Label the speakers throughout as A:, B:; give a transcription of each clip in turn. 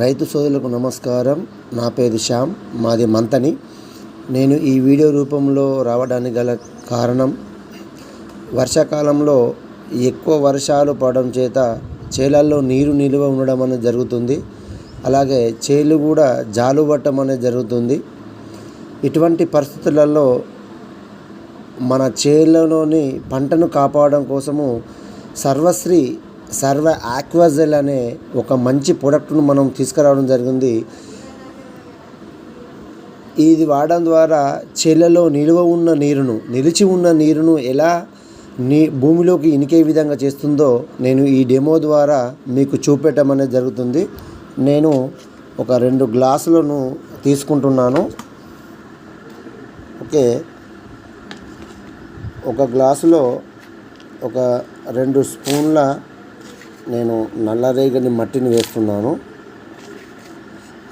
A: రైతు సోదరులకు నమస్కారం. నా పేరు శ్యామ్ మాది మంతని. నేను ఈ వీడియో రూపంలో రావడానికి గల కారణం వర్షాకాలంలో ఎక్కువ వర్షాలు పడడం చేత చేలల్లో నీరు నిల్వ ఉండడం అనేది జరుగుతుంది. అలాగే చేలు కూడా జాలు పట్టడం అనేది జరుగుతుంది. ఇటువంటి పరిస్థితులలో మన చేలలోని పంటను కాపాడడం కోసము సర్వశ్రీ సర్వ ఆక్వాజెల్ అనే ఒక మంచి ప్రోడక్ట్ను మనం తీసుకురావడం జరిగింది. ఇది వాడడం ద్వారా చేలలో నిలువ ఉన్న నీరును నిలిచి ఉన్న నీరును ఎలా నీ భూమిలోకి ఇనికే విధంగా చేస్తుందో నేను ఈ డెమో ద్వారా మీకు చూపెట్టడం అనేది జరుగుతుంది. నేను ఒక రెండు గ్లాసులను తీసుకుంటున్నాను. ఓకే. ఒక గ్లాసులో ఒక రెండు స్పూన్ల నేను నల్లరేగడి మట్టిని వేస్తున్నాను.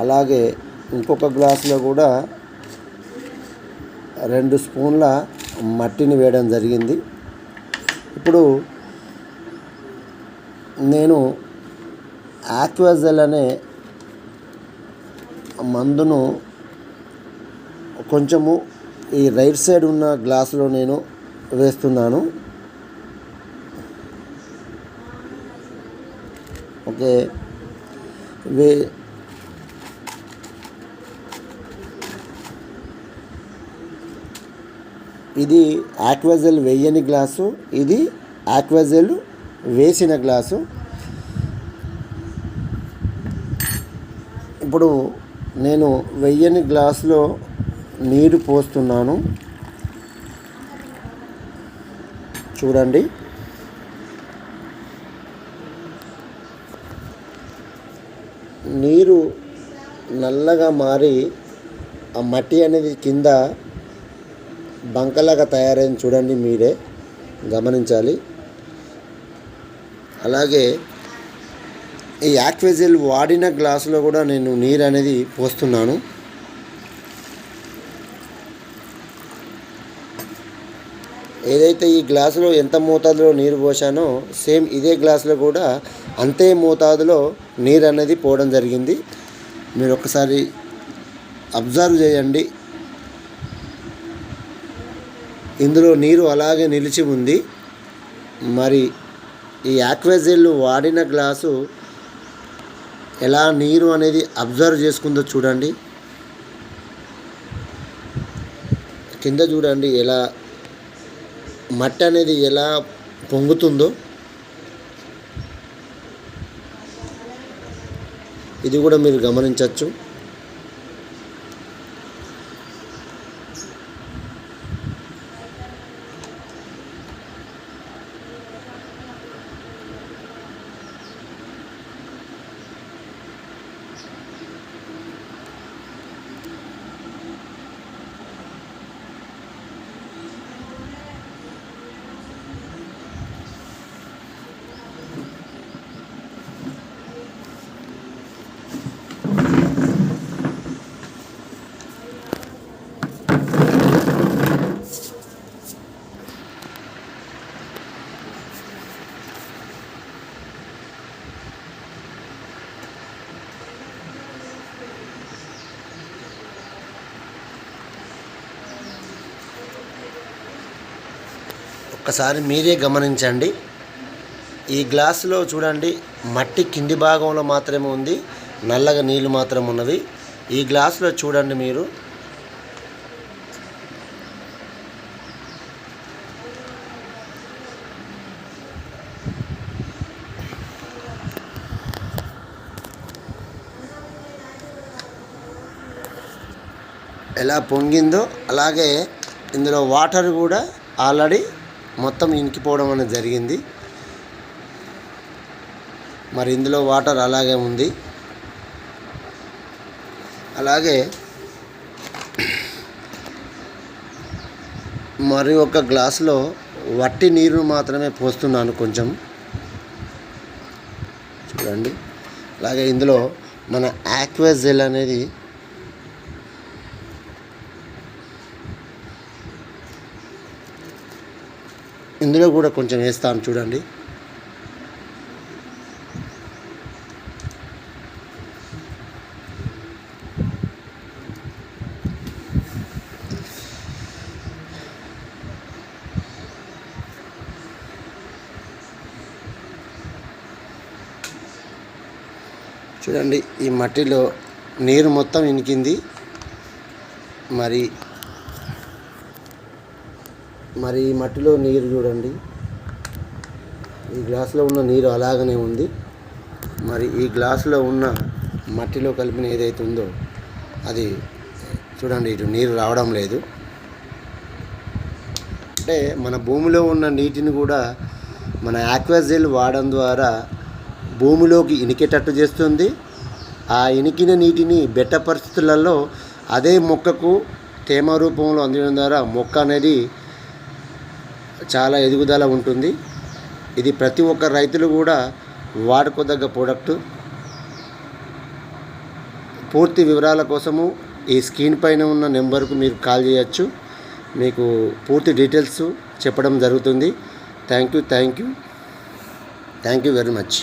A: అలాగే ఇంకొక గ్లాసులో కూడా రెండు స్పూన్ల మట్టిని వేయడం జరిగింది. ఇప్పుడు నేను యాక్వాజెల్ అనే మందును కొంచెము ఈ రైట్ సైడ్ ఉన్న గ్లాసులో నేను వేస్తున్నాను. ఓకే. వే ఇది ఆక్వాజెల్ వేయని గ్లాసు ఇది ఆక్వాజెల్ వేసిన గ్లాసు. ఇప్పుడు నేను వెయ్యని గ్లాసులో నీరు పోస్తున్నాను. చూడండి. నీరు నల్లగా మారి ఆ మట్టి అనేది కింద బంకలాగా తయారైంది చూడండి మీరే గమనించాలి. అలాగే ఈ యాక్వెజిల్ వాడిన గ్లాసులో కూడా నేను నీరు అనేది పోస్తున్నాను. ఏదైతే ఈ గ్లాసులో ఎంత మోతాదులో నీరు పోసానో సేమ్ ఇదే గ్లాసులో కూడా అంతే మోతాదులో నీరు అనేది పోవడం జరిగింది. మీరు ఒకసారి అబ్జర్వ్ చేయండి. ఇందులో నీరు అలాగే నిలిచి ఉంది. మరి ఈ యాక్వెజిల్ వాడిన గ్లాసు ఎలా నీరు అనేది అబ్జర్వ్ చేసుకుందో చూడండి. కింద చూడండి ఎలా మట్టి అనేది ఎలా పొంగుతుందో. ఇది కూడా మీరు గమనించవచ్చు. ఒక్కసారి మీరే గమనించండి. ఈ గ్లాసులో చూడండి మట్టి కింది భాగంలో మాత్రమే ఉంది నల్లగా నీళ్ళు మాత్రం ఉన్నవి. ఈ గ్లాసులో చూడండి మీరు. ఎలా పొంగిందో అలాగే ఇందులో వాటర్ కూడా ఆల్రెడీ మొత్తం ఇంకిపోవడం అనేది జరిగింది. మరి ఇందులో వాటర్ అలాగే ఉంది. అలాగే మరి ఒక గ్లాసులో వట్టి నీరు మాత్రమే పోస్తున్నాను కొంచెం. చూడండి. అలాగే ఇందులో మన ఆక్వాజెల్ అనేది ఇందులో కూడా కొంచెం వేస్తాను చూడండి. చూడండి ఈ మట్టిలో నీరు మొత్తం ఇనికింది. మరి మరి ఈ మట్టిలో నీరు చూడండి. ఈ గ్లాసులో ఉన్న నీరు అలాగనే ఉంది. మరి ఈ గ్లాసులో ఉన్న మట్టిలో కలిపిన ఏదైతే ఉందో అది చూడండి ఇటు నీరు రావడం లేదు. అంటే మన భూమిలో ఉన్న నీటిని కూడా మన ఆక్వాజెల్ వాడడం ద్వారా భూమిలోకి ఇనికేటట్టు చేస్తుంది. ఆ ఇనికిన నీటిని బెట్ట పరిస్థితులలో అదే మొక్కకు తేమ రూపంలో అందడం ద్వారా మొక్క అనేది చాలా ఎదుగుదల ఉంటుంది. ఇది ప్రతి ఒక్క రైతులు కూడా వాడుకోదగ్గ ప్రోడక్ట్ పూర్తి వివరాల కోసము ఈ స్క్రీన్ పైన ఉన్న నెంబర్కు మీరు కాల్ చేయొచ్చు. మీకు పూర్తి డీటెయిల్స్ చెప్పడం జరుగుతుంది. Thank you thank you thank you very much